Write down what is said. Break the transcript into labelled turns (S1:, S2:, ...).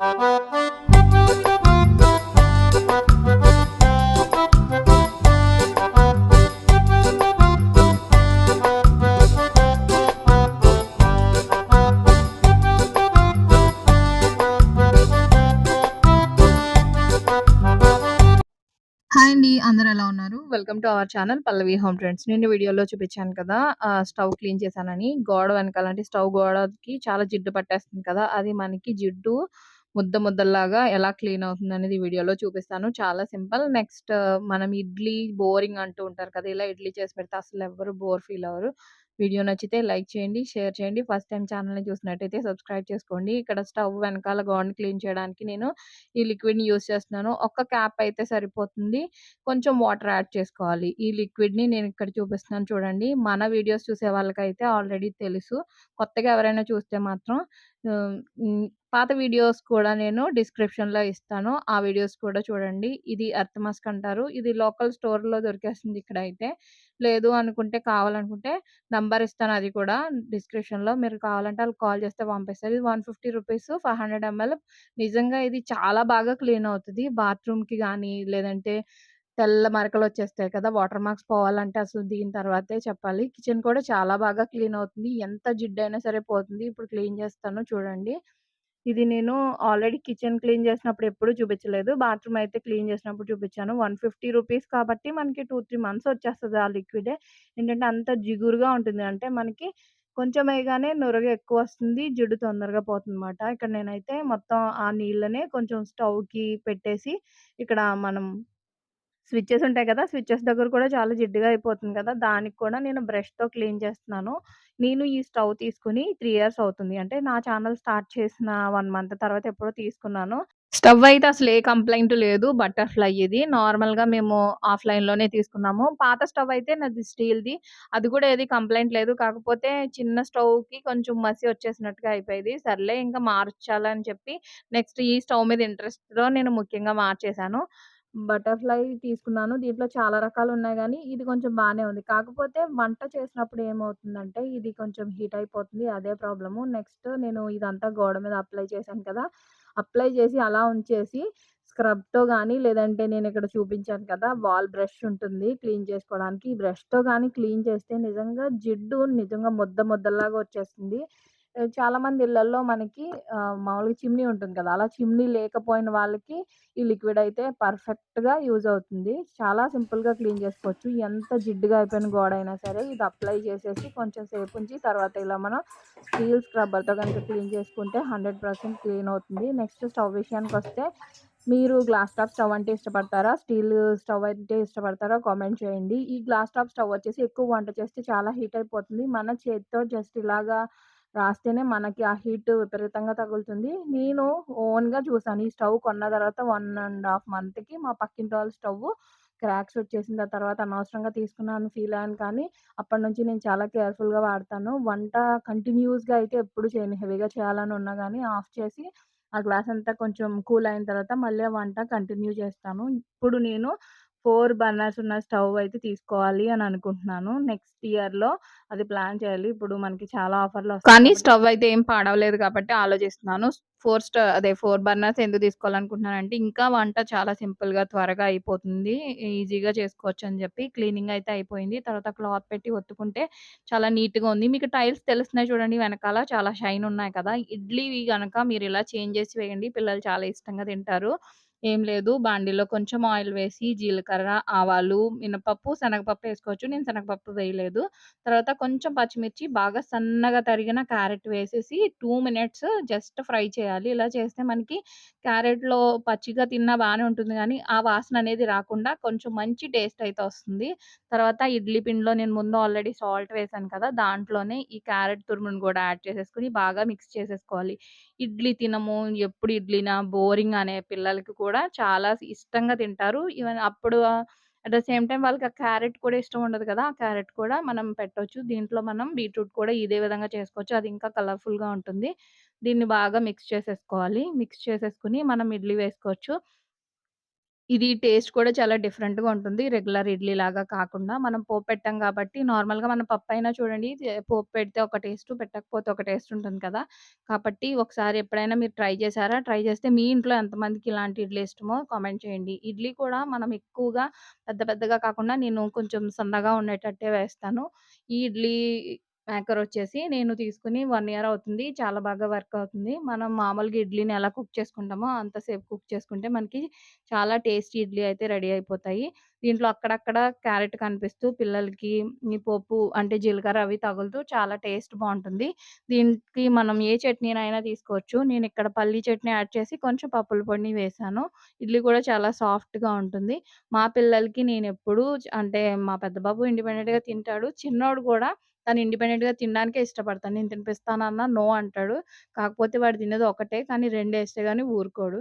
S1: Hi అండి. అందరు ఎలా ఉన్నారు? Welcome to our channel Pallavi home trends. నేను వీడియోలో చూపించాను కదా! స్టవ్ క్లీన్ చేశానని. గోడ వెనకాలంటే స్టవ్ గోడకి చాలా జిడ్డు పట్టేస్తుంది కదా! అది మనకి జిడ్డు ముద్ద ముద్దల్లాగా ఎలా క్లీన్ అవుతుంది అనేది వీడియోలో చూపిస్తాను. చాలా సింపుల్. నెక్స్ట్ మనం ఇడ్లీ బోరింగ్ అంటూ ఉంటారు కదా! ఇలా ఇడ్లీ చేసి పెడితే అసలు ఎవరు బోర్ ఫీల్ అవ్వరు. వీడియో నచ్చితే లైక్ చేయండి, షేర్ చేయండి. ఫస్ట్ టైం ఛానల్‌ని చూసినట్టయితే సబ్స్క్రైబ్ చేసుకోండి. ఇక్కడ స్టవ్ వెనకాల గోడని క్లీన్ చేయడానికి నేను ఈ లిక్విడ్‌ని యూజ్ చేస్తున్నాను. ఒక్క క్యాప్ అయితే సరిపోతుంది. కొంచెం వాటర్ యాడ్ చేసుకోవాలి. ఈ లిక్విడ్‌ని నేను ఇక్కడ చూపిస్తున్నాను చూడండి. మన వీడియోస్ చూసే వాళ్ళకైతే ఆల్రెడీ తెలుసు. కొత్తగా ఎవరైనా చూస్తే మాత్రం పాత వీడియోస్ కూడా నేను డిస్క్రిప్షన్‌లో ఇస్తాను. ఆ వీడియోస్ కూడా చూడండి. ఇది అర్థమాస్క్ అంటారు. ఇది లోకల్ స్టోర్‌లో దొరికేస్తుంది ఇక్కడ అయితే లేదు అనుకుంటే కావాలనుకుంటే నంబర్ ఇస్తాను అది కూడా డిస్క్రిప్షన్‌లో. మీరు కావాలంటే వాళ్ళు కాల్ చేస్తే పంపిస్తారు. ఇది 150 రూపీస్ 500 ఎంఎల్. నిజంగా ఇది చాలా బాగా క్లీన్ అవుతుంది బాత్రూమ్‌కి కానీ లేదంటే తెల్ల మరకలు వచ్చేస్తాయి కదా! వాటర్ మార్క్స్ పోవాలంటే అసలు దీని తర్వాతే చెప్పాలి. కిచెన్ కూడా చాలా బాగా క్లీన్ అవుతుంది. ఎంత జిడ్డయినా సరే పోతుంది. ఇప్పుడు క్లీన్ చేస్తాను చూడండి. ఇది నేను ఆల్రెడీ కిచెన్ క్లీన్ చేసినప్పుడు ఎప్పుడూ చూపించలేదు. బాత్రూమ్ అయితే క్లీన్ చేసినప్పుడు చూపించాను. 150 రూపీస్ కాబట్టి మనకి 2, 3 మంత్స్ వచ్చేస్తుంది ఆ లిక్విడే. ఏంటంటే అంత జిగురుగా ఉంటుంది. అంటే మనకి కొంచెం నొర్రగా ఎక్కువ వస్తుంది జిడ్డు తొందరగా పోతుందన్నమాట. ఇక్కడ నేనైతే మొత్తం ఆ నీళ్ళనే కొంచెం స్టవ్‌కి పెట్టేసి ఇక్కడ మనం స్విచ్చెస్ ఉంటాయి కదా! స్విచెస్ దగ్గర కూడా చాలా జిడ్డుగా అయిపోతుంది కదా! దానికి కూడా నేను బ్రష్‌తో క్లీన్ చేస్తున్నాను. నేను ఈ స్టవ్ తీసుకొని త్రీ ఇయర్స్ అవుతుంది. అంటే నా ఛానల్ స్టార్ట్ చేసిన వన్ మంత్ తర్వాత ఎప్పుడో తీసుకున్నాను. స్టవ్ అయితే అసలు ఏ కంప్లైంట్ లేదు. బటర్‌ఫ్లై ఇది. నార్మల్‌గా మేము ఆఫ్‌లైన్‌లోనే తీసుకున్నాము. పాత స్టవ్ అయితే నాది స్టీల్‌ది. అది కూడా ఏది కంప్లైంట్ లేదు. కాకపోతే చిన్న స్టవ్‌కి కొంచెం మసి వచ్చేసినట్టుగా అయిపోయేది. సర్లే ఇంకా మార్చాలని చెప్పి నెక్స్ట్ ఈ స్టవ్ మీద ఇంట్రెస్ట్‌తో నేను ముఖ్యంగా మార్చేశాను. బటర్‌ఫ్లై తీసుకున్నాను. దీంట్లో చాలా రకాలు ఉన్నాయి కానీ ఇది కొంచెం బాగానే ఉంది. కాకపోతే వంట చేసినప్పుడు ఏమవుతుందంటే, ఇది కొంచెం హీట్ అయిపోతుంది. అదే ప్రాబ్లము. నెక్స్ట్ నేను ఇదంతా గోడ మీద అప్లై చేశాను కదా! అప్లై చేసి అలా ఉంచేసి స్క్రబ్‌తో కానీ లేదంటే నేను ఇక్కడ చూపించాను కదా! వాల్ బ్రష్ ఉంటుంది క్లీన్ చేసుకోవడానికి. ఈ బ్రష్‌తో కానీ క్లీన్ చేస్తే నిజంగా జిడ్డు నిజంగా ముద్ద ముద్దల్లాగా వచ్చేస్తుంది. చాలామంది ఇళ్ళలో మనకి మామూలుగా చిమ్నీ ఉంటుంది కదా! అలా చిమ్నీ లేకపోయిన వాళ్ళకి ఈ లిక్విడ్ అయితే పర్ఫెక్ట్‌గా యూజ్ అవుతుంది. చాలా సింపుల్‌గా క్లీన్ చేసుకోవచ్చు. ఎంత జిడ్డుగా అయిపోయిన గోడ అయినా సరే ఇది అప్లై చేసేసి కొంచెం సేపు ఉంచి తర్వాత ఇలా మనం స్టీల్ స్క్రబ్బర్‌తో కనుక క్లీన్ చేసుకుంటే 100% క్లీన్ అవుతుంది. నెక్స్ట్ స్టవ్ విషయానికి వస్తే మీరు గ్లాస్ టాప్ స్టవ్ అంటే ఇష్టపడతారా? స్టీల్ స్టవ్ అంటే ఇష్టపడతారా? కామెంట్ చేయండి. ఈ గ్లాస్ టాప్ స్టవ్ వచ్చేసి ఎక్కువ వంట చేస్తే చాలా హీట్ అయిపోతుంది. మన చేత్తో జస్ట్ ఇలాగా రాస్తేనే మనకి ఆ హీట్ విపరీతంగా తగులుతుంది. నేను ఓన్‌గా చూసాను. ఈ స్టవ్ కొన్న తర్వాత వన్ అండ్ హాఫ్ మంత్‌కి మా పక్కింటి వాళ్ళ స్టవ్ క్రాక్స్ వచ్చేసిన తర్వాత అనవసరంగా తీసుకున్నాను ఫీల్ అయ్యాను కానీ, అప్పటినుంచి నేను చాలా కేర్‌ఫుల్‌గా వాడతాను. వంట కంటిన్యూస్గా అయితే ఎప్పుడు చేయను. హెవీగా చేయాలని ఉన్నా కానీ ఆఫ్ చేసి ఆ గ్లాస్ అంతా కొంచెం కూల్ అయిన తర్వాత మళ్ళీ ఆ వంట కంటిన్యూ చేస్తాను. ఇప్పుడు నేను 4 బర్నర్స్ ఉన్న స్టవ్ అయితే తీసుకోవాలి అని అనుకుంటున్నాను. నెక్స్ట్ ఇయర్‌లో అది ప్లాన్ చేయాలి. ఇప్పుడు మనకి చాలా ఆఫర్‌లొస్తాయి కానీ స్టవ్ అయితే ఏం పాడవలేదు కాబట్టి ఆలోచిస్తున్నాను. 4 స్ట అదే 4 బర్నర్స్ ఎందుకు తీసుకోవాలనుకుంటున్నానంటే, ఇంకా వంట చాలా సింపుల్‌గా త్వరగా అయిపోతుంది. ఈజీగా చేసుకోవచ్చని చెప్పి క్లీనింగ్ అయితే అయిపోయింది. తర్వాత క్లాత్ పెట్టి ఒత్తుకుంటే చాలా నీట్‌గా ఉంది. మీకు టైల్స్ తెలుస్తున్నాయి చూడండి వెనకాల చాలా షైన్ ఉన్నాయి కదా! ఇడ్లీవి గనక మీరు ఇలా చేంజ్ చేసి వేయండి. పిల్లలు చాలా ఇష్టంగా తింటారు. ఏం లేదు బాండీలో కొంచెం ఆయిల్ వేసి జీలకర్ర, ఆవాలు, మినపప్పు, శనగపప్పు వేసుకోవచ్చు నేను శనగపప్పు వేయలేదు. తర్వాత కొంచెం పచ్చిమిర్చి, బాగా సన్నగా తరిగిన క్యారెట్ వేసేసి టూ మినిట్స్ జస్ట్ ఫ్రై చేయాలి. ఇలా చేస్తే మనకి క్యారెట్‌లో పచ్చిగా తిన్నా బాగానే ఉంటుంది కానీ ఆ వాసన అనేది రాకుండా కొంచెం మంచి టేస్ట్ అయితే వస్తుంది. తర్వాత ఇడ్లీ పిండిలో నేను ముందు ఆల్రెడీ సాల్ట్ వేసాను కదా! దాంట్లోనే ఈ క్యారెట్ తురుమును కూడా యాడ్ చేసేసుకొని బాగా మిక్స్ చేసేసుకోవాలి. ఇడ్లీ తినము, ఎప్పుడు ఇడ్లీనా, బోరింగ్ అనే పిల్లలకి కూడా చాలా ఇష్టంగా తింటారు. ఈవెన్ అప్పుడు అట్ ద సేమ్ టైం వాళ్ళకి ఆ క్యారెట్ కూడా ఇష్టం ఉండదు కదా! ఆ క్యారెట్ కూడా మనం పెట్టొచ్చు. దీంట్లో మనం బీట్రూట్ కూడా ఇదే విధంగా చేసుకోవచ్చు. అది ఇంకా కలర్‌ఫుల్‌గా ఉంటుంది. దీన్ని బాగా మిక్స్ చేసేసుకోవాలి. మిక్స్ చేసేసుకొని మనం ఇడ్లీ వేసుకోవచ్చు. ఇది టేస్ట్ కూడా చాలా డిఫరెంట్‌గా ఉంటుంది. రెగ్యులర్ ఇడ్లీ లాగా కాకుండా మనం పోపు పెట్టాం కాబట్టి నార్మల్‌గా మనం పప్పు అయినా చూడండి చే పోపు పెడితే ఒక టేస్ట్ పెట్టకపోతే ఒక టేస్ట్ ఉంటుంది కదా! కాబట్టి ఒకసారి ఎప్పుడైనా మీరు ట్రై చేశారా? ట్రై చేస్తే మీ ఇంట్లో ఎంతమందికి ఇలాంటి ఇడ్లీ ఇష్టమో కామెంట్ చేయండి. ఇడ్లీ కూడా మనం ఎక్కువగా పెద్ద పెద్దగా కాకుండా నేను కొంచెం సన్నగా ఉండేటట్టే వేస్తాను. ఈ ఇడ్లీ మేకర్ వచ్చేసి నేను తీసుకుని వన్ ఇయర్ అవుతుంది. చాలా బాగా వర్క్ అవుతుంది. మనం మామూలుగా ఇడ్లీని ఎలా కుక్ చేసుకుంటామో అంతసేపు కుక్ చేసుకుంటే మనకి చాలా టేస్టీ ఇడ్లీ అయితే రెడీ అయిపోతాయి. దీంట్లో అక్కడక్కడ క్యారెట్ కనిపిస్తూ పిల్లలకి ఈ పప్పు అంటే జీలకర్ర అవి తగులుతూ చాలా టేస్ట్ బాగుంటుంది దీనికి మనం ఏ చట్నీనైనా తీసుకోవచ్చు. నేను ఇక్కడ పల్లీ చట్నీ యాడ్ చేసి కొంచెం పప్పుల పొడిని వేశాను. ఇడ్లీ కూడా చాలా సాఫ్ట్‌గా ఉంటుంది. మా పిల్లలకి నేను ఎప్పుడు అంటే మా పెద్ద బాబు ఇండిపెండెంట్‌గా తింటాడు. చిన్నోడు కూడా తను ఇండిపెండెంట్‌గా తినడానికే ఇష్టపడతాను నేను తినిపిస్తానన్నా నో అంటాడు. కాకపోతే వాడు తినేది ఒకటే కానీ రెండు వేస్తే కానీ ఊరుకోడు.